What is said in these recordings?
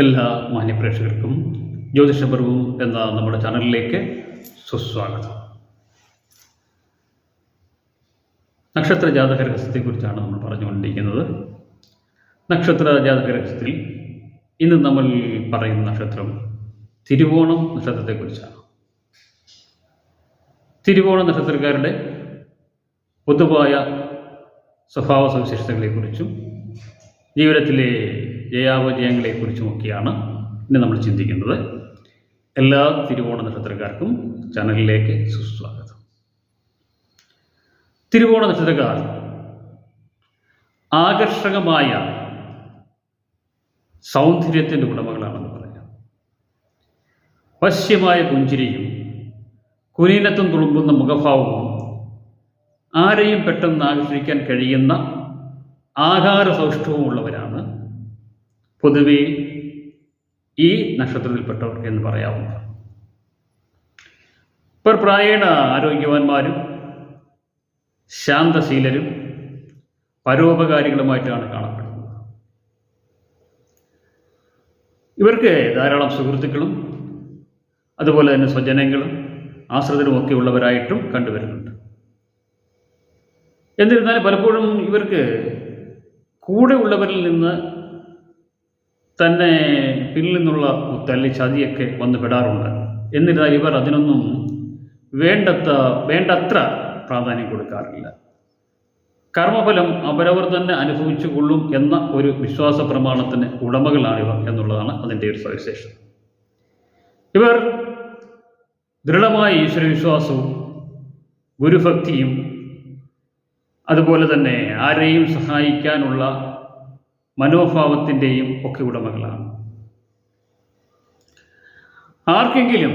എല്ലാ മാന്യപ്രേക്ഷകർക്കും ജ്യോതിഷപർവം എന്ന നമ്മുടെ ചാനലിലേക്ക് സുസ്വാഗതം. നക്ഷത്ര ജാതക രഹസ്യത്തെക്കുറിച്ചാണ് നമ്മൾ പറഞ്ഞുകൊണ്ടിരിക്കുന്നത്. നക്ഷത്ര ജാതക രഹസ്യത്തിൽ ഇന്ന് നമ്മൾ പറയുന്ന നക്ഷത്രം തിരുവോണം നക്ഷത്രത്തെക്കുറിച്ചാണ് തിരുവോണ നക്ഷത്രക്കാരുടെ പൊതുവായ സ്വഭാവ സവിശേഷതകളെക്കുറിച്ചും ജീവിതത്തിലെ ജയാപജയങ്ങളെക്കുറിച്ചുമൊക്കെയാണ് ഇന്ന് നമ്മൾ ചിന്തിക്കുന്നത്. എല്ലാ തിരുവോണ നക്ഷത്രക്കാർക്കും ചാനലിലേക്ക് സുസ്വാഗതം. തിരുവോണ നക്ഷത്രക്കാർ ആകർഷകമായ സൗന്ദര്യത്തിന്റെ ഉടമകളാണെന്ന് പറയാം. വശ്യമായ പുഞ്ചിരിയും കുനീനത്തും തുളുമ്പുന്ന മുഖഭാവവും ആരെയും പെട്ടെന്ന് ആകർഷിക്കാൻ കഴിയുന്ന ആഹാര സൗഷ്ഠവുമുള്ളവരാണ് പൊതുവെ ഈ നക്ഷത്രത്തിൽപ്പെട്ടവർ എന്ന് പറയാവുന്നത് ഇവർ പ്രായണ ആരോഗ്യവാന്മാരും ശാന്തശീലരും പരോപകാരികളുമായിട്ടാണ് കാണപ്പെടുന്നത്. ഇവർക്ക് ധാരാളം സുഹൃത്തുക്കളും അതുപോലെ തന്നെ സ്വജനങ്ങളും ആശ്രിതരും ഒക്കെ ഉള്ളവരായിട്ടും കണ്ടുവരുന്നുണ്ട്. എന്നിരുന്നാലും പലപ്പോഴും ഇവർക്ക് കൂടെ ഉള്ളവരിൽ നിന്ന് തന്നെ പിന്നിൽ നിന്നുള്ള തല്ലി ചതിയൊക്കെ വന്ന് പെടാറുണ്ട്. എന്നിരുന്നാൽ ഇവർ അതിനൊന്നും വേണ്ടത്ര വേണ്ടത്ര പ്രാധാന്യം കൊടുക്കാറില്ല. കർമ്മഫലം അവരവർ തന്നെ അനുഭവിച്ചു കൊള്ളും എന്ന ഒരു വിശ്വാസ പ്രമാണത്തിന് ഉടമകളാണിവർ എന്നുള്ളതാണ് അതിന്റെ ഒരു സവിശേഷത. ഇവർ ദൃഢമായ ഈശ്വരവിശ്വാസവും ഗുരുഭക്തിയും അതുപോലെ തന്നെ ആരെയും സഹായിക്കാനുള്ള മനോഭാവത്തിന്റെയും ഒക്കെ ഉടമകളാണ്. ആർക്കെങ്കിലും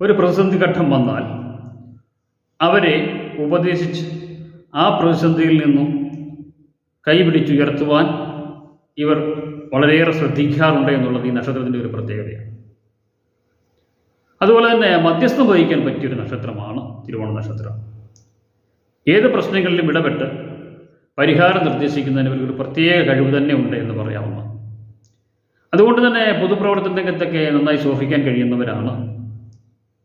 ഒരു പ്രതിസന്ധി ഘട്ടം വന്നാൽ അവരെ ഉപദേശിച്ച് ആ പ്രതിസന്ധിയിൽ നിന്നും കൈപിടിച്ചുയർത്തുവാൻ ഇവർ വളരെയേറെ ശ്രദ്ധിക്കാറുണ്ട് എന്നുള്ളത് ഈ നക്ഷത്രത്തിന്റെ ഒരു പ്രത്യേകതയാണ്. അതുപോലെ തന്നെ മധ്യസ്ഥം വഹിക്കാൻ പറ്റിയൊരു നക്ഷത്രമാണ് തിരുവോണ നക്ഷത്രം ഏത് പ്രശ്നങ്ങളിലും ഇടപെട്ട് പരിഹാരം നിർദ്ദേശിക്കുന്നതിന് ഒരു പ്രത്യേക കഴിവ് തന്നെ ഉണ്ട് എന്ന് പറയാവുന്ന. അതുകൊണ്ട് തന്നെ പൊതുപ്രവർത്തന രംഗത്തൊക്കെ നന്നായി ശോഭിക്കാൻ കഴിയുന്നവരാണ്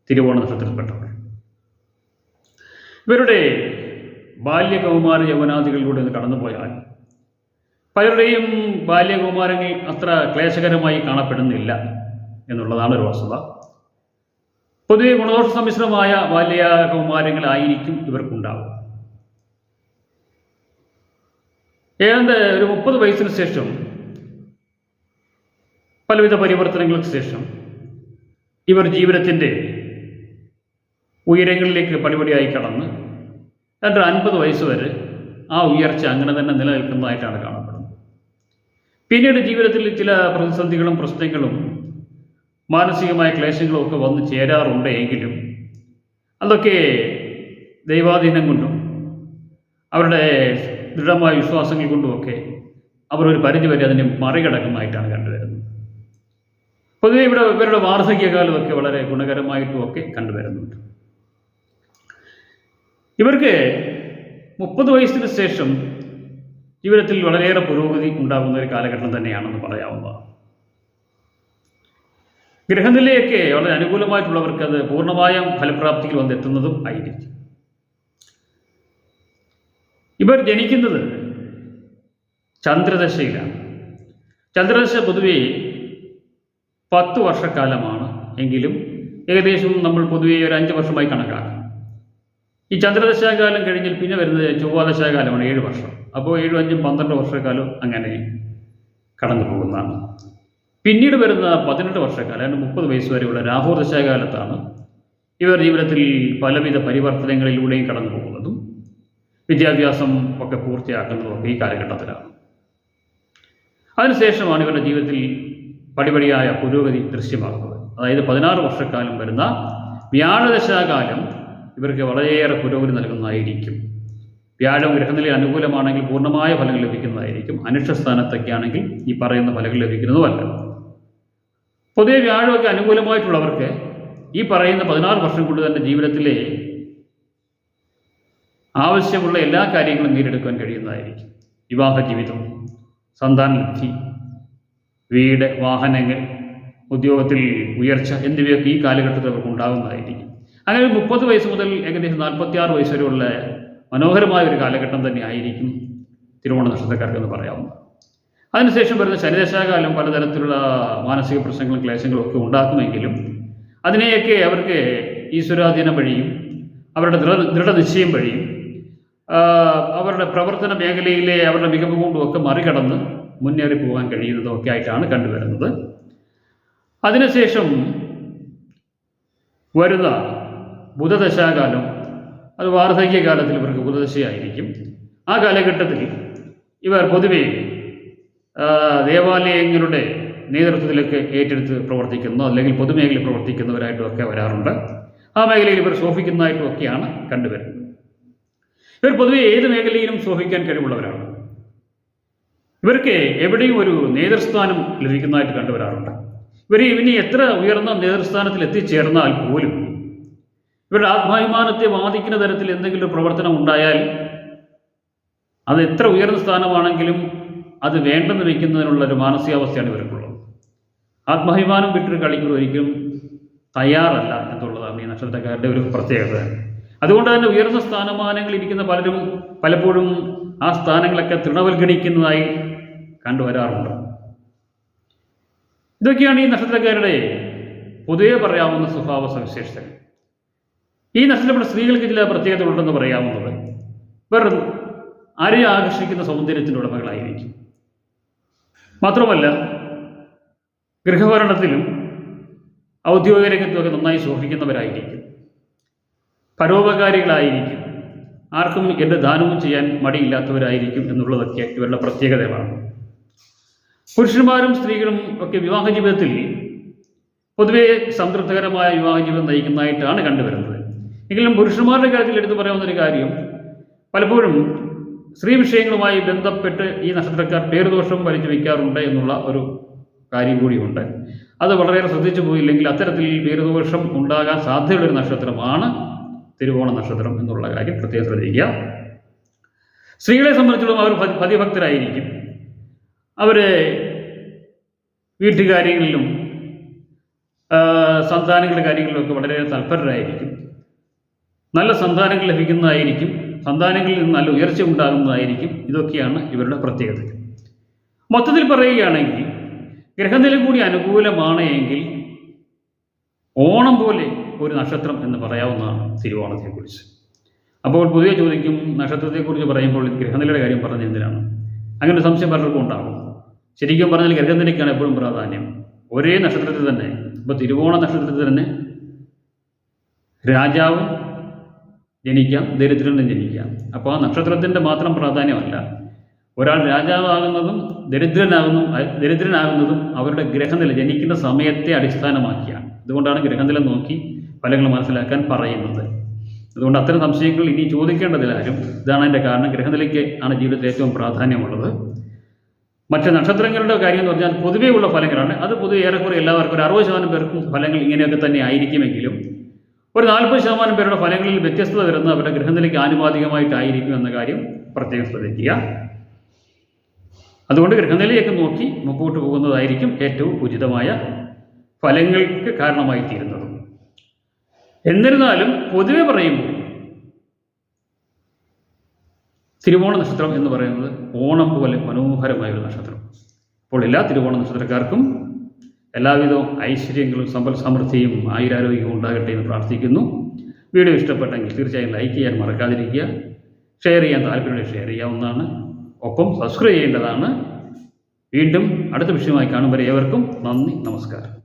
തിരുവോണ നക്ഷത്രത്തിൽപ്പെട്ടവർ ഇവരുടെ ബാല്യകൗമാര യൗവനാദികളിലൂടെ ഒന്ന് കടന്നുപോയാൽ പലരുടെയും ബാല്യകൗമാരങ്ങൾ അത്ര ക്ലേശകരമായി കാണപ്പെടുന്നില്ല എന്നുള്ളതാണ് ഒരു വസ്തുത. പൊതുവെ ഗുണദോഷ സമ്മിശ്രമായ ബാല്യകൗമാരങ്ങളായിരിക്കും ഇവർക്കുണ്ടാവുക. ഏതാണ്ട് ഒരു മുപ്പത് വയസ്സിന് ശേഷം പലവിധ പരിവർത്തനങ്ങൾക്ക് ശേഷം ഇവർ ജീവിതത്തിന്റെ ഉയരങ്ങളിലേക്ക് പടിപടിയായി കടന്ന് രണ്ട് അൻപത് വയസ്സ് വരെ ആ ഉയർച്ച അങ്ങനെ തന്നെ നിലനിൽക്കുന്നതായിട്ടാണ് കാണപ്പെടുന്നത്. പിന്നീട് ജീവിതത്തിൽ ചില പ്രതിസന്ധികളും പ്രശ്നങ്ങളും മാനസികമായ ക്ലേശങ്ങളും ഒക്കെ വന്നു ചേരാറുണ്ട് എങ്കിലും അതൊക്കെ ദൈവാധീനം കൊണ്ടും അവരുടെ ദൃഢമായ വിശ്വാസങ്ങൾ കൊണ്ടുമൊക്കെ അവർ ഒരു പരിധിവരെ അതിനെ മറികടക്കുമായിട്ടാണ് കണ്ടുവരുന്നത്. പൊതുവെ ഇവിടെ ഇവരുടെ വാർദ്ധക്യകാലമൊക്കെ വളരെ ഗുണകരമായിട്ടും ഒക്കെ കണ്ടുവരുന്നുണ്ട്. ഇവർക്ക് മുപ്പത് വയസ്സിന് ശേഷം ജീവിതത്തിൽ വളരെയേറെ പുരോഗതി ഉണ്ടാകുന്ന ഒരു കാലഘട്ടം തന്നെയാണെന്ന് പറയാവുന്നതാണ്. ഗ്രഹനിലയൊക്കെ വളരെ അനുകൂലമായിട്ടുള്ളവർക്ക് അത് പൂർണമായും ഫലപ്രാപ്തിയിൽ വന്നെത്തുന്നതും ആയിരിക്കും. ഇവർ ജനിക്കുന്നത് ചന്ദ്രദശയിലാണ്. ചന്ദ്രദശ പൊതുവെ പത്ത് വർഷക്കാലമാണ് എങ്കിലും ഏകദേശം നമ്മൾ പൊതുവെ ഒരു അഞ്ച് വർഷമായി കണക്കാക്കാം. ഈ ചന്ദ്രദശാകാലം കഴിഞ്ഞാൽ പിന്നെ വരുന്നത് ചൊവ്വാദശാകാലമാണ് ഏഴ് വർഷം. അപ്പോൾ ഏഴും അഞ്ചും പന്ത്രണ്ട് വർഷക്കാലം അങ്ങനെ കടന്നു പോകുന്നതാണ്. പിന്നീട് വരുന്ന പതിനെട്ട് വർഷക്കാലം അതായത് മുപ്പത് വയസ്സ് വരെയുള്ള രാഹുദശാകാലത്താണ് ഇവർ ജീവിതത്തിൽ പലവിധ പരിവർത്തനങ്ങളിലൂടെയും കടന്നു പോകുന്നതും വിദ്യാഭ്യാസം ഒക്കെ പൂർത്തിയാക്കുന്നതൊക്കെ ഈ കാലഘട്ടത്തിലാണ്. അതിനുശേഷമാണ് ഇവരുടെ ജീവിതത്തിൽ പടിപടിയായ പുരോഗതി ദൃശ്യമാകുന്നത്. അതായത് പതിനാറ് വർഷക്കാലം വരുന്ന വ്യാഴദശാകാലം ഇവർക്ക് വളരെയേറെ പുരോഗതി നൽകുന്നതായിരിക്കും. വ്യാഴം ഗ്രഹനിലയിൽ അനുകൂലമാണെങ്കിൽ പൂർണമായ ഫലങ്ങൾ ലഭിക്കുന്നതായിരിക്കും. അനിഷ്ടസ്ഥാനത്തൊക്കെ ആണെങ്കിൽ ഈ പറയുന്ന ഫലങ്ങൾ ലഭിക്കുന്നതുമല്ല. പൊതുവെ വ്യാഴമൊക്കെ അനുകൂലമായിട്ടുള്ളവർക്ക് ഈ പറയുന്ന പതിനാറ് വർഷം കൊണ്ട് തന്നെ ജീവിതത്തിലെ ആവശ്യമുള്ള എല്ലാ കാര്യങ്ങളും നേടിയെടുക്കാൻ കഴിയുന്നതായിരിക്കും. വിവാഹ ജീവിതം സന്താനലബ്ധി വീട് വാഹനങ്ങൾ ഉദ്യോഗത്തിൽ ഉയർച്ച എന്നിവയൊക്കെ ഈ കാലഘട്ടത്തിൽ അവർക്ക് ഉണ്ടാകുന്നതായിരിക്കും. അങ്ങനെ മുപ്പത് വയസ്സ് മുതൽ ഏകദേശം നാൽപ്പത്തിയാറ് വയസ്സ് വരെയുള്ള മനോഹരമായ ഒരു കാലഘട്ടം തന്നെ ആയിരിക്കും തിരുവോണ നക്ഷത്രക്കാർക്ക് എന്ന് പറയാവുന്നത്. അതിനുശേഷം വരുന്ന ശനിദശാകാലം പലതരത്തിലുള്ള മാനസിക പ്രശ്നങ്ങളും ക്ലേശങ്ങളും ഒക്കെ ഉണ്ടാക്കുമെങ്കിലും അതിനെയൊക്കെ അവർക്ക് ഈശ്വരാധീനം വഴിയും അവരുടെ ദൃഢ ദൃഢനിശ്ചയം വഴിയും അവരുടെ പ്രവർത്തന മേഖലയിലെ അവരുടെ മികവ് കൊണ്ടും ഒക്കെ മറികടന്ന് മുന്നേറി പോകാൻ കഴിയുന്നതൊക്കെ ആയിട്ടാണ് കണ്ടുവരുന്നത്. അതിനുശേഷം വരുന്ന ബുധദശാകാലം അത് വാർദ്ധക്യകാലത്തിൽ ഇവർക്ക് ബുധദശയായിരിക്കും. ആ കാലഘട്ടത്തിൽ ഇവർ പൊതുവേ ദേവാലയങ്ങളുടെ നേതൃത്വത്തിലൊക്കെ ഏറ്റെടുത്ത് പ്രവർത്തിക്കുന്നു അല്ലെങ്കിൽ പൊതുമേഖലയിൽ പ്രവർത്തിക്കുന്നവരായിട്ടുമൊക്കെ വരാറുണ്ട്. ആ മേഖലയിൽ ഇവർ ശോഭിക്കുന്നതായിട്ടും ഒക്കെയാണ് കണ്ടുവരുന്നത്. ഇവർ പൊതുവെ ഏത് മേഖലയിലും ശോഭിക്കാൻ കഴിവുള്ളവരാണ്. ഇവർക്ക് എവിടെയും ഒരു നേതൃസ്ഥാനം ലഭിക്കുന്നതായിട്ട് കണ്ടുവരാറുണ്ട്. ഇവർ ഇനി എത്ര ഉയർന്ന നേതൃസ്ഥാനത്തിൽ എത്തിച്ചേർന്നാൽ പോലും ഇവരുടെ ആത്മാഭിമാനത്തെ ബാധിക്കുന്ന തരത്തിൽ എന്തെങ്കിലും ഒരു പ്രവർത്തനം ഉണ്ടായാൽ അത് എത്ര ഉയർന്ന സ്ഥാനമാണെങ്കിലും അത് വേണ്ടെന്ന് വയ്ക്കുന്നതിനുള്ള ഒരു മാനസികാവസ്ഥയാണ് ഇവർക്കുള്ളത്. ആത്മാഭിമാനം വിട്ടൊരു കളികൾ ഒരിക്കലും തയ്യാറല്ല എന്നുള്ളതാണ് ഈ നക്ഷത്രക്കാരുടെ ഒരു പ്രത്യേകത. അതുകൊണ്ട് തന്നെ ഉയർന്ന സ്ഥാനമാനങ്ങൾ ഇരിക്കുന്ന പലരും പലപ്പോഴും ആ സ്ഥാനങ്ങളൊക്കെ തൃണവൽഗണിക്കുന്നതായി കണ്ടുവരാറുണ്ട് ഇതൊക്കെയാണ് ഈ നക്ഷത്രക്കാരുടെ പൊതുവെ പറയാവുന്ന സ്വഭാവ സവിശേഷതകൾ. ഈ നക്ഷത്രപ്പെട്ട സ്ത്രീകൾക്ക് ചില പ്രത്യേകതകളുണ്ടെന്ന് പറയാവുന്നത് വെറും ആരെയും ആകർഷിക്കുന്ന സൗന്ദര്യത്തിന്റെ ഉടമകളായിരിക്കും. മാത്രമല്ല ഗൃഹഭരണത്തിലും ഔദ്യോഗിക രംഗത്തുമൊക്കെ നന്നായി ശോഭിക്കുന്നവരായിരിക്കും. പരോപകാരികളായിരിക്കും. ആർക്കും എന്റെ ദാനവും ചെയ്യാൻ മടിയില്ലാത്തവരായിരിക്കും എന്നുള്ളതൊക്കെ ഇവരുടെ പ്രത്യേകതകളാണ്. പുരുഷന്മാരും സ്ത്രീകളും ഒക്കെ വിവാഹ ജീവിതത്തിൽ പൊതുവെ സംതൃപ്തകരമായ വിവാഹ ജീവിതം നയിക്കുന്നതായിട്ടാണ് കണ്ടുവരുന്നത്. എങ്കിലും പുരുഷന്മാരുടെ കാര്യത്തിൽ എടുത്തു പറയാവുന്നൊരു കാര്യം പലപ്പോഴും സ്ത്രീ വിഷയങ്ങളുമായി ബന്ധപ്പെട്ട് ഈ നക്ഷത്രക്കാർ പേരുദോഷം വലിച്ചു വയ്ക്കാറുണ്ട് എന്നുള്ള ഒരു കാര്യം കൂടിയുണ്ട്. അത് വളരെയേറെ ശ്രദ്ധിച്ചു പോയില്ലെങ്കിൽ അത്തരത്തിൽ പേരുദോഷം ഉണ്ടാകാൻ സാധ്യതയുള്ളൊരു നക്ഷത്രമാണ് തിരുവോണ നക്ഷത്രം എന്നുള്ള കാര്യം പ്രത്യേകം ശ്രദ്ധിക്കുക. സ്ത്രീകളെ സംബന്ധിച്ചിടത്തോളം അവർ പതി- പതിഭക്തരായിരിക്കും. അവർ വീട്ടുകാര്യങ്ങളിലും സന്താനങ്ങളുടെ കാര്യങ്ങളിലൊക്കെ വളരെ തൽപരരായിരിക്കും. നല്ല സന്താനങ്ങൾ ലഭിക്കുന്നതായിരിക്കും. സന്താനങ്ങളിൽ നിന്ന് നല്ല ഉയർച്ച ഉണ്ടാകുന്നതായിരിക്കും. ഇതൊക്കെയാണ് ഇവരുടെ പ്രത്യേകത. മൊത്തത്തിൽ പറയുകയാണെങ്കിൽ ഗ്രഹനില കൂടി അനുകൂലമാണ് എങ്കിൽ ഓണം പോലെ ഒരു നക്ഷത്രം എന്ന് പറയാവുന്നതാണ് തിരുവോണത്തെക്കുറിച്ച്. അപ്പോൾ പൊതുവെ ചോദിക്കും നക്ഷത്രത്തെക്കുറിച്ച് പറയുമ്പോൾ ഗ്രഹനിലയുടെ കാര്യം പറഞ്ഞ എന്തിനാണ്? അങ്ങനെ സംശയം പലർക്കും ഉണ്ടാകും. ശരിക്കും പറഞ്ഞാൽ ഗ്രഹനിലയ്ക്കാണ് എപ്പോഴും പ്രാധാന്യം. ഒരേ നക്ഷത്രത്തിൽ തന്നെ ഇപ്പോൾ തിരുവോണ നക്ഷത്രത്തിൽ തന്നെ രാജാവും ജനിക്കാം ദരിദ്രനും ജനിക്കാം. അപ്പോൾ ആ നക്ഷത്രത്തിന്റെ മാത്രം പ്രാധാന്യമല്ല. ഒരാൾ രാജാവാകുന്നതും ദരിദ്രനാകുന്നതും ദരിദ്രനാകുന്നതും അവരുടെ ഗ്രഹനില ജനിക്കുന്ന സമയത്തെ അടിസ്ഥാനമാക്കിയാണ്. അതുകൊണ്ടാണ് ഗ്രഹനില നോക്കി ഫലങ്ങൾ മനസ്സിലാക്കാൻ പറയുന്നത്. അതുകൊണ്ട് അത്തരം സംശയങ്ങൾ ഇനി ചോദിക്കേണ്ടതില്ല. ആരും ഇതാണ് അതിന്റെ കാരണം. ഗ്രഹനിലയ്ക്ക് ആണ് ജീവിതത്തിൽ ഏറ്റവും പ്രാധാന്യമുള്ളത്. മറ്റ് നക്ഷത്രങ്ങളുടെ കാര്യം എന്ന് പറഞ്ഞാൽ പൊതുവേ ഉള്ള ഫലങ്ങളാണ്. അത് പൊതുവെ ഏറെക്കുറെ എല്ലാവർക്കും ഒരു അറുപത് ശതമാനം പേർക്കും ഫലങ്ങൾ ഇങ്ങനെയൊക്കെ തന്നെ ആയിരിക്കുമെങ്കിലും ഒരു നാൽപ്പത് ശതമാനം പേരുടെ ഫലങ്ങളിൽ വ്യത്യസ്തത വരുന്നത് അവരുടെ ഗ്രഹനിലയ്ക്ക് ആനുപാതികമായിട്ടായിരിക്കും എന്ന കാര്യം പ്രത്യേകം ശ്രദ്ധിക്കുക. അതുകൊണ്ട് ഗ്രഹനിലയൊക്കെ നോക്കി മുമ്പോട്ട് പോകുന്നതായിരിക്കും ഏറ്റവും ഉചിതമായ ഫലങ്ങൾക്ക് കാരണമായി തീരുന്നത് എന്നിരുന്നാലും പൊതുവെ പറയുമ്പോൾ തിരുവോണ നക്ഷത്രം എന്ന് പറയുന്നത് ഓണം പോലെ മനോഹരമായ ഒരു നക്ഷത്രം. അപ്പോൾ എല്ലാ തിരുവോണ നക്ഷത്രക്കാർക്കും എല്ലാവിധ ഐശ്വര്യങ്ങളും സമ്പൽ സമൃദ്ധിയും ആയുരാരോഗ്യവും ഉണ്ടാകട്ടെ എന്ന് പ്രാർത്ഥിക്കുന്നു. വീഡിയോ ഇഷ്ടപ്പെട്ടെങ്കിൽ തീർച്ചയായും ലൈക്ക് ചെയ്യാൻ മറക്കാതിരിക്കുക. ഷെയർ ചെയ്യാൻ താല്പര്യമുള്ള ഷെയർ ചെയ്യാവുന്നതാണ്. ഒപ്പം സബ്സ്ക്രൈബ് ചെയ്യേണ്ടതാണ്. വീണ്ടും അടുത്ത വിഷയമായി കാണും വരെ ഏവർക്കും നന്ദി നമസ്കാരം.